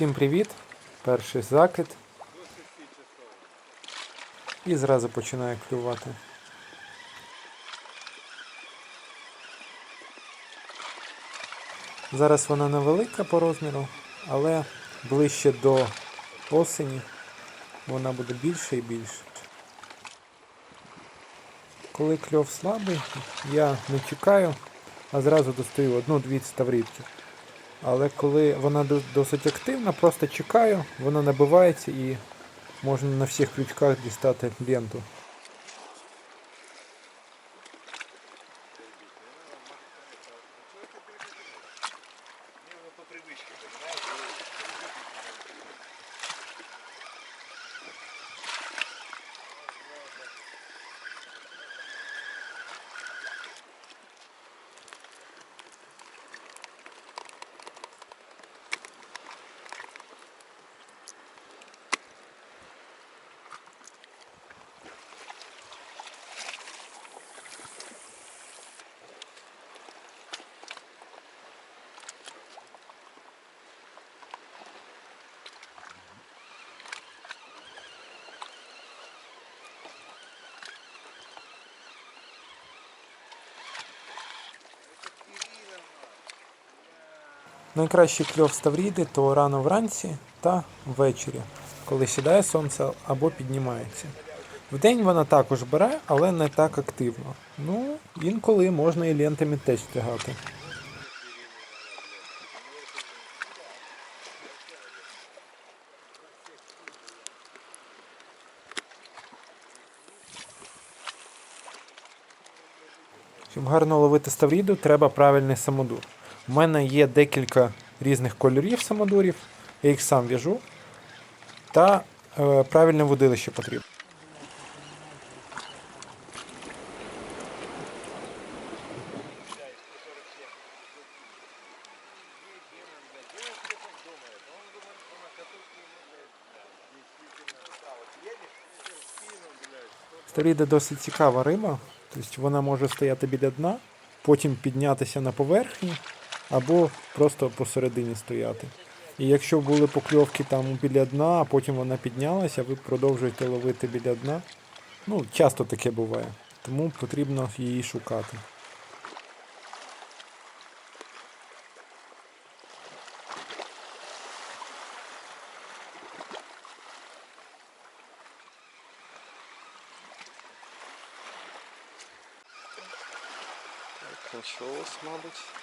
Всім привіт! Перший закид. І зразу починає клювати. Зараз вона невелика по розміру, але ближче до осені вона буде більше і більше. Коли кльов слабий, я не чекаю, а зразу достаю одну-дві ставрідки. Але коли вона до- досить активна, просто чекаю, вона набивається і можна на всіх крючках дістати ленту. Найкращий кльов ставріди то рано вранці та ввечері, коли сідає сонце або піднімається. Вдень вона також бере, але не так активно. Ну, інколи можна і лентами теж тягати. Щоб гарно ловити ставріду, треба правильний самодур. У мене є декілька різних кольорів самодурів, я їх сам в'яжу. Та е, правильне водилище потрібно. Ставріда досить цікава риба, тобто вона може стояти біля дна, потім піднятися на поверхню або просто посередині стояти. І якщо були покльовки там біля дна, а потім вона піднялася, ви продовжуєте ловити біля дна. Ну, часто таке буває. Тому потрібно її шукати. Кончилось, мабуть.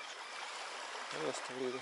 Але ставлю.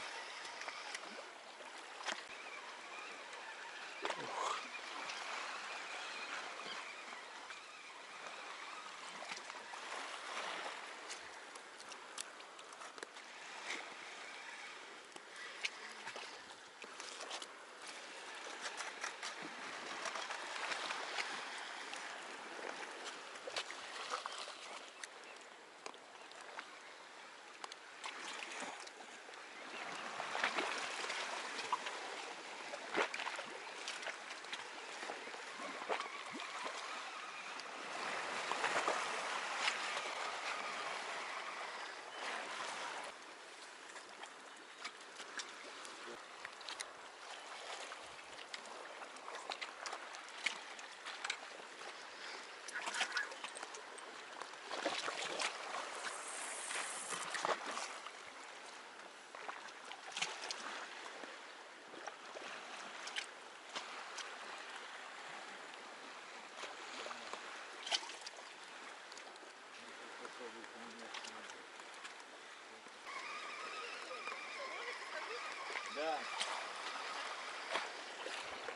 Да.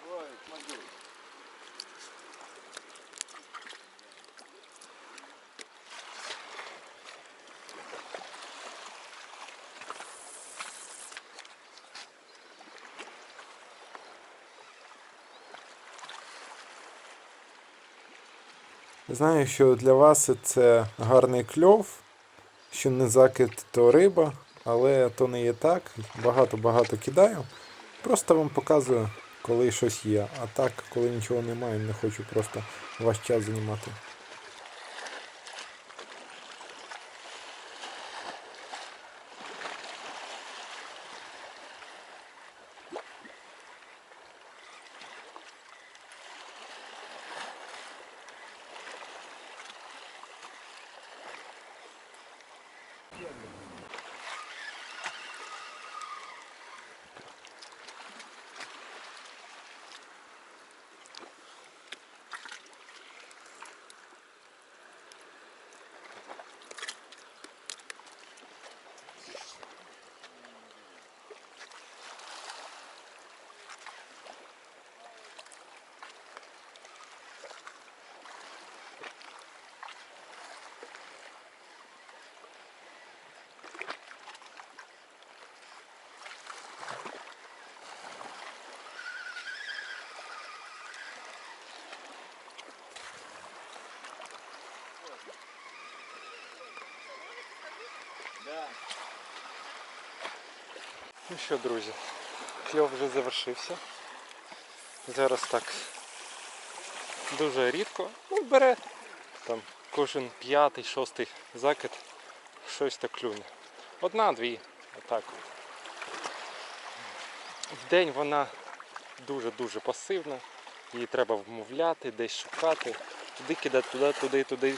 Ой, смогу. Знаю, що для вас це гарний кльов, що не закид, то риба, але то не є так. Багато-багато кидаю. Просто вам показую, коли щось є. А так, коли нічого немає, не хочу просто ваш час займати. Ну що, друзі, кльов вже завершився. Зараз так дуже рідко. Ну, бере там кожен п'ятий, шостий закид щось так клюне. Одна-дві, отак. В день вона дуже-дуже пасивна. Її треба вмовляти, десь шукати, туди кидати, туди, туди, туди.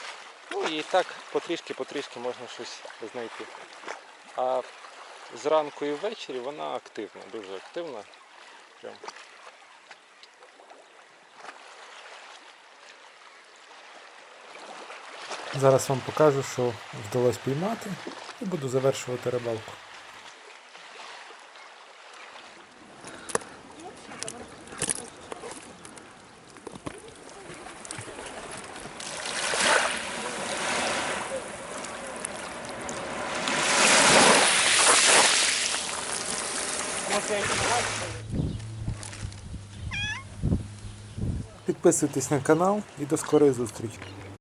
Ну і так потрішки-потрішки можна щось знайти. А зранку і ввечері вона активна, дуже активна. Прям. Зараз вам покажу, що вдалося піймати, і буду завершувати рибалку. Підписуйтесь на канал і до скорої зустрічі.